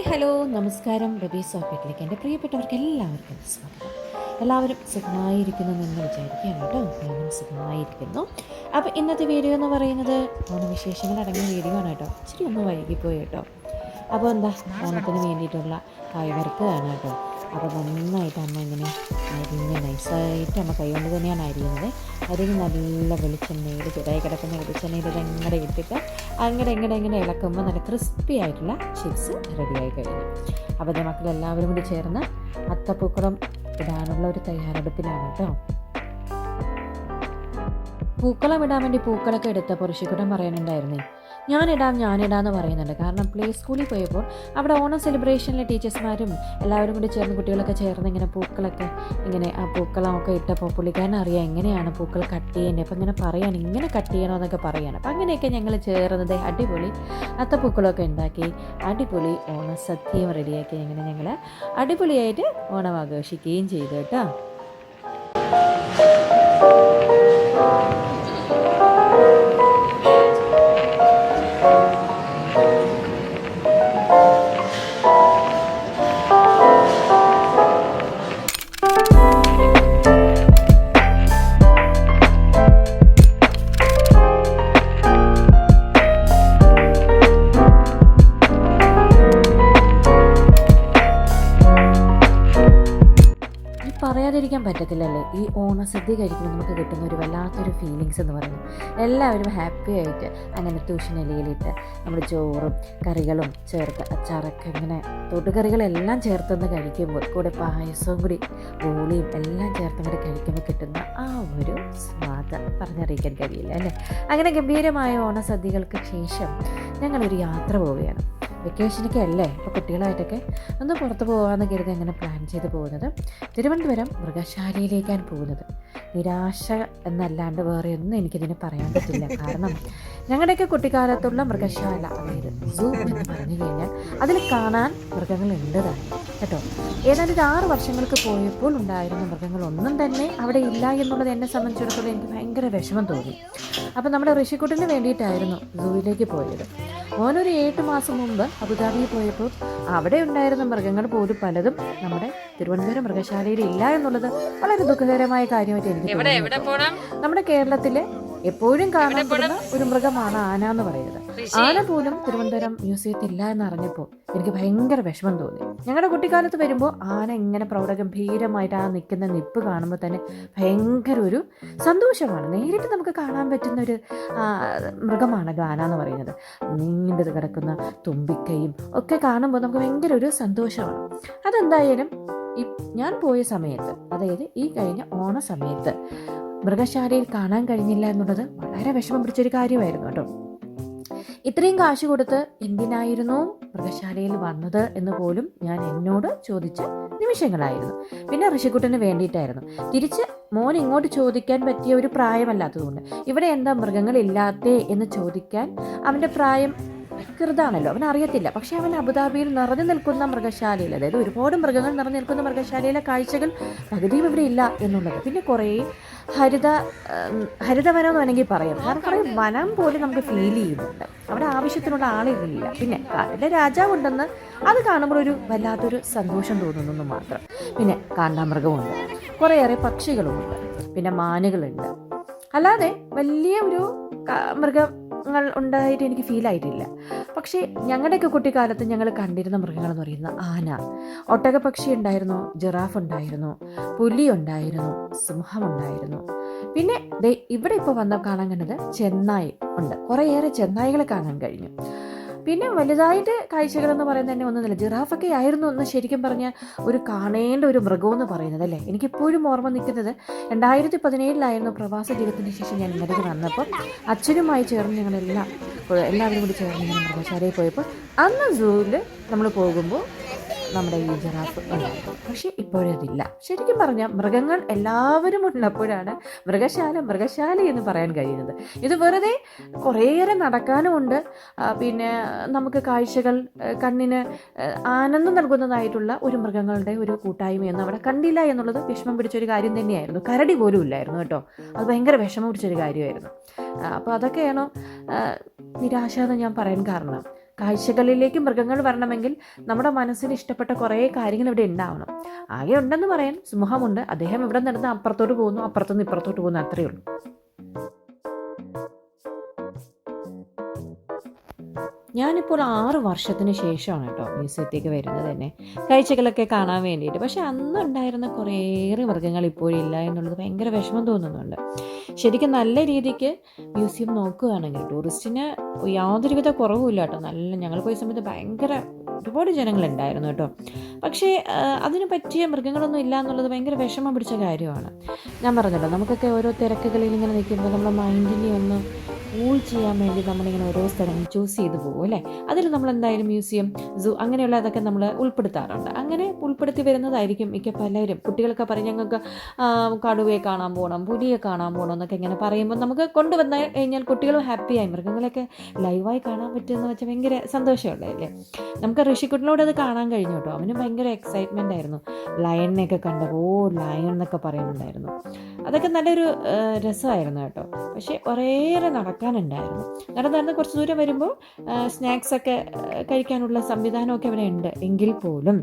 Hi hello. നമസ്കാരം. റബീസ് സോക്കറ്റിലേക്ക് എന്റെ പ്രിയപ്പെട്ടവർക്ക് എല്ലാവർക്കും സ്വാഗതം. എല്ലാവരും സുഖമായിരിക്കുന്നു എന്ന് വിചാരിക്കുകയാണ് കേട്ടോ. എല്ലാവരും സുഖമായിരിക്കുന്നു. അപ്പോൾ ഇന്നത്തെ വീഡിയോ എന്ന് പറയുന്നത് ഓണവിശേഷങ്ങൾ അടങ്ങിയ വീഡിയോ ആണ് കേട്ടോ. ഇച്ചിരി ഒന്ന് വൈകിപ്പോയി കേട്ടോ. അപ്പോൾ എന്താ ഓണത്തിന് വേണ്ടിയിട്ടുള്ള കായവർക്ക് ആണ് കേട്ടോ. അപ്പോൾ നന്നായിട്ട് അമ്മ ഇങ്ങനെ അരിഞ്ഞ് നൈസായിട്ട് അമ്മ കൈകൊണ്ട് തന്നെയാണ് അരിയുന്നത്. അരിഞ്ഞ് നല്ല വെളിച്ചെണ്ണയിൽ ചുടായി കിടക്കുന്ന വെളിച്ചെണ്ണയിൽ ഇതങ്ങനെ ഇട്ടിട്ട് അങ്ങനെ എങ്ങനെ എങ്ങനെ ഇളക്കുമ്പോൾ നല്ല ക്രിസ്പി ആയിട്ടുള്ള ചിപ്സ് റെഡിയായി കഴിഞ്ഞു. അപ്പോൾ ഇത് മക്കളെല്ലാവരും കൂടി ചേർന്ന് അത്തപ്പൂക്കളം ഇടാനുള്ള ഒരു തയ്യാറെടുപ്പിലാണ് കേട്ടോ. പൂക്കളം ഇടാൻ വേണ്ടി പൂക്കളൊക്കെ എടുത്ത ഋഷിക്കുട്ടൻ പറയാനുണ്ടായിരുന്നേ ഞാനിടാം എന്ന് പറയുന്നുണ്ട്. കാരണം പ്ലേ സ്കൂളിൽ പോയപ്പോൾ അവിടെ ഓണം സെലിബ്രേഷനിലെ ടീച്ചേഴ്സ്മാരും എല്ലാവരും കൂടി ചേർന്ന് കുട്ടികളൊക്കെ ചേർന്ന് ഇങ്ങനെ പൂക്കളൊക്കെ ഇങ്ങനെ ആ പൂക്കളമൊക്കെ ഇട്ടപ്പോൾ പുള്ളിക്കാരൻ അറിയാം എങ്ങനെയാണ് പൂക്കൾ കട്ട് ചെയ്യേണ്ടത് അപ്പം ഇങ്ങനെ പറയാൻ ഇങ്ങനെ കട്ട് ചെയ്യണോ എന്നൊക്കെ പറയാണ്. അപ്പം അങ്ങനെയൊക്കെ ഞങ്ങൾ ചേർന്നത് അടിപൊളി അത്തപ്പൂക്കളമൊക്കെ ഉണ്ടാക്കി അടിപൊളി ഓണ സദ്യയും റെഡിയാക്കി ഇങ്ങനെ ഞങ്ങൾ അടിപൊളിയായിട്ട് ഓണം ആഘോഷിക്കുകയും ചെയ്തു കേട്ടോ. പറയാതിരിക്കാൻ പറ്റത്തില്ലല്ലേ? ഈ ഓണസദ്യ കഴിക്കുമ്പോൾ നമുക്ക് കിട്ടുന്ന ഒരു വല്ലാത്തൊരു ഫീലിങ്സ് എന്ന് പറയുന്നത്. എല്ലാവരും ഹാപ്പി ആയിട്ട് അങ്ങനെ ട്യൂഷനിലയിലിട്ട് നമ്മൾ ചോറും കറികളും ചേർത്ത് അച്ചാറൊക്കെ ഇങ്ങനെ തൊട്ടുകറികളെല്ലാം ചേർത്തൊന്ന് കഴിക്കുമ്പോൾ കൂടെ പായസവും കൂടി ബോളിയും എല്ലാം ചേർത്തും കഴിക്കുമ്പോൾ കിട്ടുന്ന ആ ഒരു സ്വാദ പറഞ്ഞറിയിക്കാൻ കഴിയില്ല അല്ലേ? അങ്ങനെ ഗംഭീരമായ ഓണസദ്യകൾക്ക് ശേഷം ഞങ്ങളൊരു യാത്ര പോവുകയാണ്. വെക്കേഷനൊക്കെ അല്ലേ ഇപ്പോൾ കുട്ടികളായിട്ടൊക്കെ ഒന്ന് പുറത്ത് പോകാമെന്ന് കരുതി അങ്ങനെ പ്ലാൻ ചെയ്ത് പോകുന്നത്. തിരുവനന്തപുരം മൃഗശാലയിലേക്കാണ് പോകുന്നത്. നിരാശ എന്നല്ലാണ്ട് വേറെ ഒന്നും എനിക്കിതിന് പറയാൻ പറ്റില്ല. കാരണം ഞങ്ങളുടെയൊക്കെ കുട്ടിക്കാലത്തുള്ള മൃഗശാല അതായത് സൂ എന്ന് പറഞ്ഞു കഴിഞ്ഞാൽ അതിൽ കാണാൻ മൃഗങ്ങളുണ്ട് തന്നെ. കേട്ടോ? ഏതാണ്ട് ഒരു ആറ് വർഷങ്ങൾക്ക് പോയപ്പോൾ ഉണ്ടായിരുന്ന മൃഗങ്ങളൊന്നും തന്നെ അവിടെ ഇല്ല എന്നുള്ളത് എന്നെ സംബന്ധിച്ചിടത്തോളം എനിക്ക് ഭയങ്കര വിഷമം തോന്നി. അപ്പോൾ നമ്മുടെ ഋഷിക്കുട്ടിന് വേണ്ടിയിട്ടായിരുന്നു സൂവിലേക്ക് പോയത്. ഓനൊരു ഏഴ് മാസം മുമ്പ് അബുദാബിയിൽ പോയപ്പോൾ അവിടെ ഉണ്ടായിരുന്ന മൃഗങ്ങൾ പോലും പലതും നമ്മുടെ തിരുവനന്തപുരം മൃഗശാലയിൽ ഇല്ല എന്നുള്ളത് വളരെ ദുഃഖകരമായ കാര്യമായിട്ട് എനിക്ക് നമ്മുടെ കേരളത്തിലെ എപ്പോഴും കാണപ്പെടുന്ന ഒരു മൃഗമാണ് ആന എന്ന് പറയുന്നത്. ആന പോലും തിരുവനന്തപുരം മ്യൂസിയത്തിൽ ഇല്ല എന്ന് അറിഞ്ഞപ്പോൾ എനിക്ക് ഭയങ്കര വിഷമം തോന്നി. ഞങ്ങളുടെ കുട്ടിക്കാലത്ത് വരുമ്പോൾ ആന ഇങ്ങനെ പ്രൗഢഗംഭീരമായിട്ട് ആ നിൽക്കുന്ന നിപ്പ് കാണുമ്പോൾ തന്നെ ഭയങ്കര ഒരു സന്തോഷമാണ്. നേരിട്ട് നമുക്ക് കാണാൻ പറ്റുന്ന ഒരു മൃഗമാണ് മൃഗമാണല്ലോ ആന എന്ന് പറയുന്നത്. നീണ്ടത് കിടക്കുന്ന തുമ്പിക്കൈയും ഒക്കെ കാണുമ്പോൾ നമുക്ക് ഭയങ്കര ഒരു സന്തോഷമാണ്. അതെന്തായാലും ഈ ഞാൻ പോയ സമയത്ത് അതായത് ഈ കഴിഞ്ഞ ഓണ സമയത്ത് മൃഗശാലയിൽ കാണാൻ കഴിഞ്ഞില്ല എന്നുള്ളത് വളരെ വിഷമം പിടിച്ചൊരു കാര്യമായിരുന്നു കേട്ടോ. ഇത്രയും കാശ് കൊടുത്ത് എന്തിനായിരുന്നു മൃഗശാലയിൽ വന്നത് എന്ന് പോലും ഞാൻ എന്നോട് ചോദിച്ച നിമിഷങ്ങളായിരുന്നു. പിന്നെ ഋഷിക്കുട്ടന് വേണ്ടിയിട്ടായിരുന്നു. തിരിച്ച് മോൻ ഇങ്ങോട്ട് ചോദിക്കാൻ പറ്റിയ ഒരു പ്രായമല്ലാത്തതുകൊണ്ട് ഇവിടെ എന്താ മൃഗങ്ങളില്ലാത്തേ എന്ന് ചോദിക്കാൻ അവന്റെ പ്രായം ചെറുതാണല്ലോ അവൻ അറിയത്തില്ല. പക്ഷെ അവൻ അബുദാബിയിൽ നിറഞ്ഞു നിൽക്കുന്ന മൃഗശാലയിൽ അതായത് ഒരുപാട് മൃഗങ്ങൾ നിറഞ്ഞു നിൽക്കുന്ന മൃഗശാലയിലെ കാഴ്ചകൾ പകുതിയും ഇവിടെ ഇല്ല എന്നുള്ളത്. പിന്നെ കുറേ ഹരിത ഹരിതവനം എന്ന് വേണമെങ്കിൽ പറയാം. കാരണം കുറേ വനം പോലും നമുക്ക് ഫീൽ ചെയ്യുന്നുണ്ട്. അവിടെ ആവശ്യത്തിനുള്ള ആളുകളില്ല പിന്നെ കാടിന്റെ രാജാവുണ്ടെന്ന് അത് കാണുമ്പോൾ ഒരു വല്ലാത്തൊരു സന്തോഷം തോന്നുന്നു മാത്രം. പിന്നെ കാണ്ടാമൃഗമുണ്ട്. കുറേയേറെ പക്ഷികളുമുണ്ട്. പിന്നെ മാനുകളുണ്ട്. അല്ലാതെ വലിയ ഒരു ക- മൃഗങ്ങൾ ഉണ്ടായിട്ട് എനിക്ക് ഫീൽ ആയിട്ടില്ല. പക്ഷേ ഞങ്ങളുടെയൊക്കെ കുട്ടിക്കാലത്ത് ഞങ്ങൾ കണ്ടിരുന്ന മൃഗങ്ങൾ എന്ന് പറയുന്നത് ആന. ഒട്ടകപക്ഷി ഉണ്ടായിരുന്നു ജിറാഫ് ഉണ്ടായിരുന്നു പുലി ഉണ്ടായിരുന്നു സിംഹം ഉണ്ടായിരുന്നു. പിന്നെ ഇവിടെ ഇപ്പോൾ വന്ന കാണാൻ കണ്ടത് ചെന്നായി ഉണ്ട്. കുറേയേറെ ചെന്നായികളെ കാണാൻ കഴിഞ്ഞു. പിന്നെ വലുതായിട്ട് കാഴ്ചകൾ എന്ന് പറയുന്നത് തന്നെ ഒന്നുമില്ല. ജിറാഫൊക്കെ ആയിരുന്നു ഒന്ന് ശരിക്കും പറഞ്ഞാൽ ഒരു കാണേണ്ട ഒരു മൃഗം എന്ന് പറയുന്നത് അല്ലേ? എനിക്കിപ്പോഴും ഓർമ്മ നിൽക്കുന്നത് രണ്ടായിരത്തി പതിനേഴിലായിരുന്നു പ്രവാസ ജീവിതത്തിന് ശേഷം ഞാൻ ഇന്നലെ വന്നപ്പോൾ അച്ഛനുമായി ചേർന്ന് ഞങ്ങളെല്ലാം എല്ലാവരും കൂടി ചേർന്ന് ഞാൻ മൃഗശാലയിൽ പോയപ്പോൾ അന്ന് സൂവിൽ നമ്മൾ പോകുമ്പോൾ നമ്മുടെ ഈ ജിറാഫ് ഉണ്ടായിരുന്നു പക്ഷേ ഇപ്പോഴതില്ല. ശരിക്കും പറഞ്ഞാൽ മൃഗങ്ങൾ എല്ലാവരും ഉള്ളപ്പോഴാണ് മൃഗശാല മൃഗശാല എന്ന് പറയാൻ കഴിയുന്നത്. ഇത് വെറുതെ കുറേയേറെ നടക്കാനുമുണ്ട് പിന്നെ നമുക്ക് കാഴ്ചകൾ കണ്ണിന് ആനന്ദം നൽകുന്നതായിട്ടുള്ള ഒരു മൃഗങ്ങളുടെ ഒരു കൂട്ടായ്മയൊന്നും അവിടെ കണ്ടില്ല എന്നുള്ളത് വിഷമം പിടിച്ചൊരു കാര്യം തന്നെയായിരുന്നു. കരടി പോലും ഇല്ലായിരുന്നു കേട്ടോ. അത് ഭയങ്കര വിഷമം പിടിച്ചൊരു കാര്യമായിരുന്നു. അപ്പോൾ അതൊക്കെയാണോ നിരാശ എന്ന് ഞാൻ പറയാൻ കാരണം? കാഴ്ചകളിലേക്ക് മൃഗങ്ങൾ വരണമെങ്കിൽ നമ്മുടെ മനസ്സിന് ഇഷ്ടപ്പെട്ട കുറേ കാര്യങ്ങൾ ഇവിടെ ഉണ്ടാവണം. ആകെ ഉണ്ടെന്ന് പറയാൻ സിംഹമുണ്ട്. അദ്ദേഹം ഇവിടെ നടന്ന് അപ്പുറത്തോട്ട് പോകുന്നു അപ്പുറത്തുനിന്ന് ഇപ്പുറത്തോട്ട് പോകുന്നു. അത്രയേ ഉള്ളൂ. ഞാനിപ്പോൾ ആറ് വർഷത്തിന് ശേഷമാണ് കേട്ടോ മ്യൂസിയത്തേക്ക് വരുന്നത് തന്നെ കാഴ്ചകളൊക്കെ കാണാൻ വേണ്ടിയിട്ട്. പക്ഷേ അന്നുണ്ടായിരുന്ന കുറേയേറെ മൃഗങ്ങൾ ഇപ്പോഴില്ല എന്നുള്ളത് ഭയങ്കര വിഷമം തോന്നുന്നുണ്ട്. ശരിക്കും നല്ല രീതിക്ക് മ്യൂസിയം നോക്കുകയാണെങ്കിൽ ടൂറിസ്റ്റിന് യാതൊരുവിധ കുറവുമില്ല കേട്ടോ. നല്ല ഞങ്ങൾ പോയ സമയത്ത് ഭയങ്കര ഒരുപാട് ജനങ്ങളുണ്ടായിരുന്നു കേട്ടോ. പക്ഷേ അതിന് പറ്റിയ മൃഗങ്ങളൊന്നും ഇല്ല എന്നുള്ളത് ഭയങ്കര വിഷമം പിടിച്ച കാര്യമാണ്. ഞാൻ പറഞ്ഞല്ലോ നമുക്കൊക്കെ ഓരോ തിരക്കുകളിൽ ഇങ്ങനെ നിൽക്കുമ്പോൾ നമ്മുടെ മൈൻഡിനെ ഒന്ന് കൂൾ ചെയ്യാൻ വേണ്ടി നമ്മളിങ്ങനെ ഓരോ സ്ഥലങ്ങൾ ചൂസ് ചെയ്ത് പോകും അല്ലേ? അതിൽ നമ്മൾ എന്തായാലും മ്യൂസിയം സൂ അങ്ങനെയുള്ളതൊക്കെ നമ്മൾ ഉൾപ്പെടുത്താറുണ്ട്. അങ്ങനെ ഉൾപ്പെടുത്തി വരുന്നതായിരിക്കും മിക്ക പലരും. കുട്ടികളൊക്കെ പറയും ഞങ്ങൾക്ക് കടുവയെ കാണാൻ പോകണം പുലിയെ കാണാൻ പോകണം എന്നൊക്കെ ഇങ്ങനെ പറയുമ്പോൾ നമുക്ക് കൊണ്ടുവന്ന് കഴിഞ്ഞാൽ കുട്ടികളും ഹാപ്പിയായി മൃഗങ്ങളൊക്കെ ലൈവായി കാണാൻ പറ്റുമെന്ന് വെച്ചാൽ ഭയങ്കര സന്തോഷമുള്ളതല്ലേ നമുക്ക് ഋഷിക്കുട്ടിനോട് അത് കാണാൻ കഴിഞ്ഞു കേട്ടോ. അവന് ഭയങ്കര എക്സൈറ്റ്മെന്റ് ആയിരുന്നു. ലയണിനെയൊക്കെ കണ്ട ഓ ലയൺ എന്നൊക്കെ പറയുന്നുണ്ടായിരുന്നു. അതൊക്കെ നല്ലൊരു രസമായിരുന്നു കേട്ടോ. പക്ഷേ ഒരേറെ നടക്കാനുണ്ടായിരുന്നു. നടന്ന് നടന്ന് കുറച്ച് ദൂരം വരുമ്പോൾ സ്നാക്സ് ഒക്കെ കഴിക്കാനുള്ള സംവിധാനമൊക്കെ അവിടെ ഉണ്ട്. എങ്കിൽ പോലും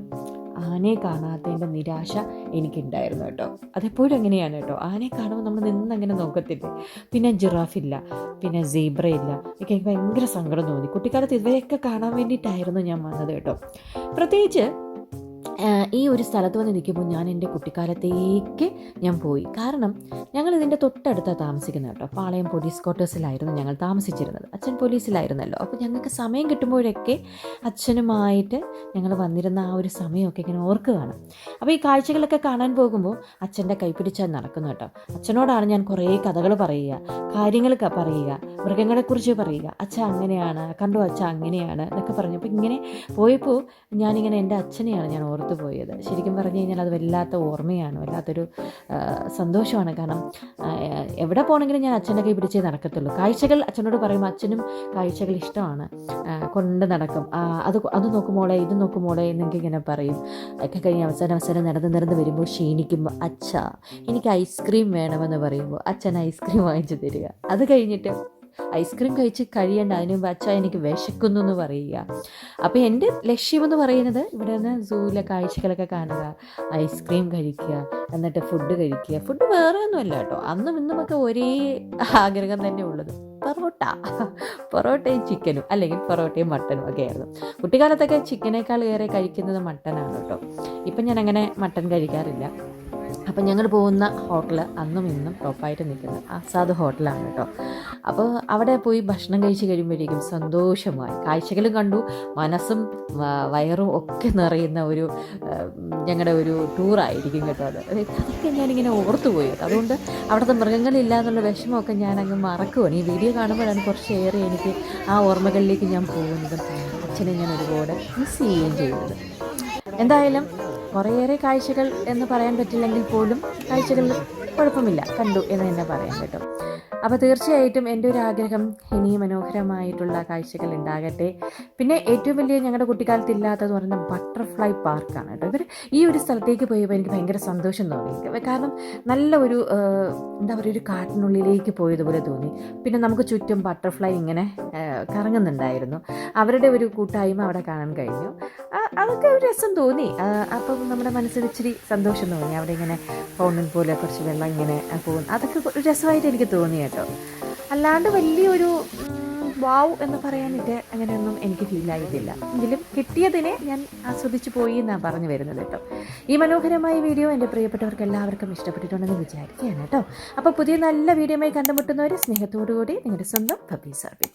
ആനയെ കാണാത്തതിന്റെ നിരാശ എനിക്കുണ്ടായിരുന്നു കേട്ടോ. അതെപ്പോഴും അങ്ങനെയാണ് കേട്ടോ. ആനയെ കാണുമ്പോൾ നമ്മൾ നിന്ന് അങ്ങനെ നോക്കത്തില്ലേ? പിന്നെ ജിറാഫില്ല പിന്നെ സീബ്ര ഇല്ല. എനിക്ക് എനിക്ക് ഭയങ്കര സങ്കടം തോന്നി. കുട്ടിക്കാലത്ത് ഇവരെയൊക്കെ കാണാൻ വേണ്ടിയിട്ടായിരുന്നു ഞാൻ വന്നത് കേട്ടോ. പ്രത്യേകിച്ച് ഈ ഒരു സ്ഥലത്ത് വന്ന് നിൽക്കുമ്പോൾ ഞാൻ എന്റെ കുട്ടിക്കാലത്തേക്ക് ഞാൻ പോയി. കാരണം ഞങ്ങൾ ഇതിന്റെ തൊട്ടടുത്താണ് താമസിക്കുന്നത് കേട്ടോ. പാളയം പോലീസ് ക്വാർട്ടേഴ്സിലായിരുന്നു ഞങ്ങൾ താമസിച്ചിരുന്നത്. അച്ഛൻ പോലീസിലായിരുന്നല്ലോ അപ്പോൾ ഞങ്ങൾക്ക് സമയം കിട്ടുമ്പോഴൊക്കെ അച്ഛനുമായിട്ട് ഞങ്ങൾ വന്നിരുന്ന ആ ഒരു സമയമൊക്കെ ഇങ്ങനെ ഓർക്കുകയാണ്. അപ്പോൾ ഈ കാഴ്ചകളൊക്കെ കാണാൻ പോകുമ്പോൾ അച്ഛന്റെ കൈപ്പിടിച്ചാൽ നടക്കുന്നു കേട്ടോ. അച്ഛനോടാണ് ഞാൻ കുറേ കഥകൾ പറയുക കാര്യങ്ങൾ പറയുക. മൃഗങ്ങളെക്കുറിച്ച് പറയുക. അച്ഛ അങ്ങനെയാണ്. കണ്ടു അച്ഛ അങ്ങനെയാണ് എന്നൊക്കെ പറഞ്ഞു. അപ്പോൾ ഇങ്ങനെ പോയപ്പോൾ ഞാനിങ്ങനെ എന്റെ അച്ഛനെയാണ് ഞാൻ ഓർത്തു പോയത്. ശരിക്കും പറഞ്ഞു കഴിഞ്ഞാൽ അത് വല്ലാത്ത ഓർമ്മയാണ്. വല്ലാത്തൊരു സന്തോഷമാണ്. കാരണം എവിടെ പോകണമെങ്കിലും ഞാൻ അച്ഛന്റെ കൈ പിടിച്ചേ നടക്കത്തുള്ളൂ. കാഴ്ചകൾ അച്ഛനോട് പറയുമ്പോൾ അച്ഛനും കാഴ്ചകൾ ഇഷ്ടമാണ്. കൊണ്ട് നടക്കും. അത് അത് നോക്കുമോളെ ഇത് നോക്കുമോളെ എന്നൊക്കെ ഇങ്ങനെ പറയും. ഒക്കെ കഴിഞ്ഞ് അവസാനം അവസാനം നടന്ന് നടന്ന് വരുമ്പോൾ ക്ഷീണിക്കുമ്പോൾ അച്ഛ എനിക്ക് ഐസ്ക്രീം വേണമെന്ന് പറയുമ്പോൾ അച്ഛൻ ഐസ്ക്രീം വാങ്ങിച്ചു തരിക. അത് കഴിഞ്ഞിട്ട് ഐസ്ക്രീം കഴിച്ച് കഴിയേണ്ട അതിന് മുമ്പ് എനിക്ക് വിശക്കുന്നു എന്ന് പറയുക. അപ്പോൾ എന്റെ ലക്ഷ്യമെന്ന് പറയുന്നത് ഇവിടെ നിന്ന് സൂവിലെ കാഴ്ചകളൊക്കെ കാണുക. ഐസ്ക്രീം കഴിക്കുക എന്നിട്ട് ഫുഡ് കഴിക്കുക. ഫുഡ് വേറെ ഒന്നുമല്ല കേട്ടോ. അന്നും ഇന്നുമൊക്കെ ഒരേ ആഗ്രഹം തന്നെ ഉള്ളത്. പൊറോട്ട. പൊറോട്ടയും ചിക്കനും അല്ലെങ്കിൽ പൊറോട്ടയും മട്ടനും ഒക്കെ ആയിരുന്നു. കുട്ടിക്കാലത്തൊക്കെ ചിക്കനേക്കാൾ ഏറെ കഴിക്കുന്നത് മട്ടനാണ് കേട്ടോ. ഇപ്പം ഞാൻ അങ്ങനെ മട്ടൻ കഴിക്കാറില്ല. അപ്പം ഞങ്ങൾ പോകുന്ന ഹോട്ടൽ അന്നും ഇന്നും ടോപ്പായിട്ട് നിൽക്കുന്നത് ആസാദ് ഹോട്ടലാണ് കേട്ടോ. അപ്പോൾ അവിടെ പോയി ഭക്ഷണം കഴിച്ച് കഴിയുമ്പോഴേക്കും സന്തോഷമായി. കാഴ്ചകളും കണ്ടു. മനസ്സും വയറും ഒക്കെ നിറയുന്ന ഒരു ഞങ്ങളുടെ ഒരു ടൂറായിരിക്കും കേട്ടോ അത്. അതൊക്കെ ഞാനിങ്ങനെ ഓർത്തു പോയി. കേട്ടോ അതുകൊണ്ട് അവിടുത്തെ മൃഗങ്ങളില്ല എന്നുള്ള വിഷമമൊക്കെ ഞാൻ അങ്ങ് മറക്കുവാണ്. ഈ വീഡിയോ കാണുമ്പോഴാണ് കുറച്ചേറെ എനിക്ക് ആ ഓർമ്മകളിലേക്ക് ഞാൻ പോകുന്നതും. അച്ഛനെ ഞാൻ ഒരുപാട് മിസ് ചെയ്യുകയും ചെയ്യുന്നത്. എന്തായാലും കുറേയേറെ കാഴ്ചകൾ എന്ന് പറയാൻ പറ്റില്ലെങ്കിൽ പോലും കാഴ്ചകൾ കുഴപ്പമില്ല. കണ്ടു എന്ന് തന്നെ പറയാൻ കേട്ടോ അപ്പോൾ തീർച്ചയായിട്ടും എന്റെ ഒരു ആഗ്രഹം ഇനി മനോഹരമായിട്ടുള്ള കാഴ്ചകൾ ഉണ്ടാകട്ടെ. പിന്നെ ഏറ്റവും വലിയ ഞങ്ങളുടെ കുട്ടിക്കാലത്ത് ഇല്ലാത്തതെന്ന് പറയുന്നത് ബട്ടർഫ്ലൈ പാർക്കാണ് കേട്ടോ. ഇവർ ഈ ഒരു സ്ഥലത്തേക്ക് പോയപ്പോൾ എനിക്ക് ഭയങ്കര സന്തോഷം തോന്നി. കാരണം നല്ല ഒരു എന്താ പറയുക ഒരു കാട്ടിനുള്ളിലേക്ക് പോയതുപോലെ തോന്നി. പിന്നെ നമുക്ക് ചുറ്റും ബട്ടർഫ്ലൈ ഇങ്ങനെ കറങ്ങുന്നുണ്ടായിരുന്നു. അവരുടെ ഒരു കൂട്ടായ്മ അവിടെ കാണാൻ കഴിഞ്ഞു. അതൊക്കെ ഒരു രസം തോന്നി. അപ്പം നമ്മുടെ മനസ്സിൽ ഇച്ചിരി സന്തോഷം തോന്നി. അവിടെ ഇങ്ങനെ ഫോണിൽ പോലെ കുറച്ച് വെള്ളം ഇങ്ങനെ പോകും അതൊക്കെ ഒരു രസമായിട്ട് എനിക്ക് തോന്നി കേട്ടോ. അല്ലാണ്ട് വലിയൊരു വാവ് എന്ന് പറയാനിട്ട് അങ്ങനെയൊന്നും എനിക്ക് ഫീൽ ആയിട്ടില്ല. എങ്കിലും കിട്ടിയതിനെ ഞാൻ ആസ്വദിച്ചു പോയി എന്നാണ് പറഞ്ഞു വരുന്നത് കേട്ടോ. ഈ മനോഹരമായ വീഡിയോ എന്റെ പ്രിയപ്പെട്ടവർക്ക് എല്ലാവർക്കും ഇഷ്ടപ്പെട്ടിട്ടുണ്ടെന്ന് വിചാരിക്കുകയാണ് കേട്ടോ. അപ്പോൾ പുതിയ നല്ല വീഡിയോയുമായി കണ്ടുമുട്ടുന്നവർ സ്നേഹത്തോടു കൂടി നിങ്ങളുടെ സ്വന്തം പപ്പി സർബി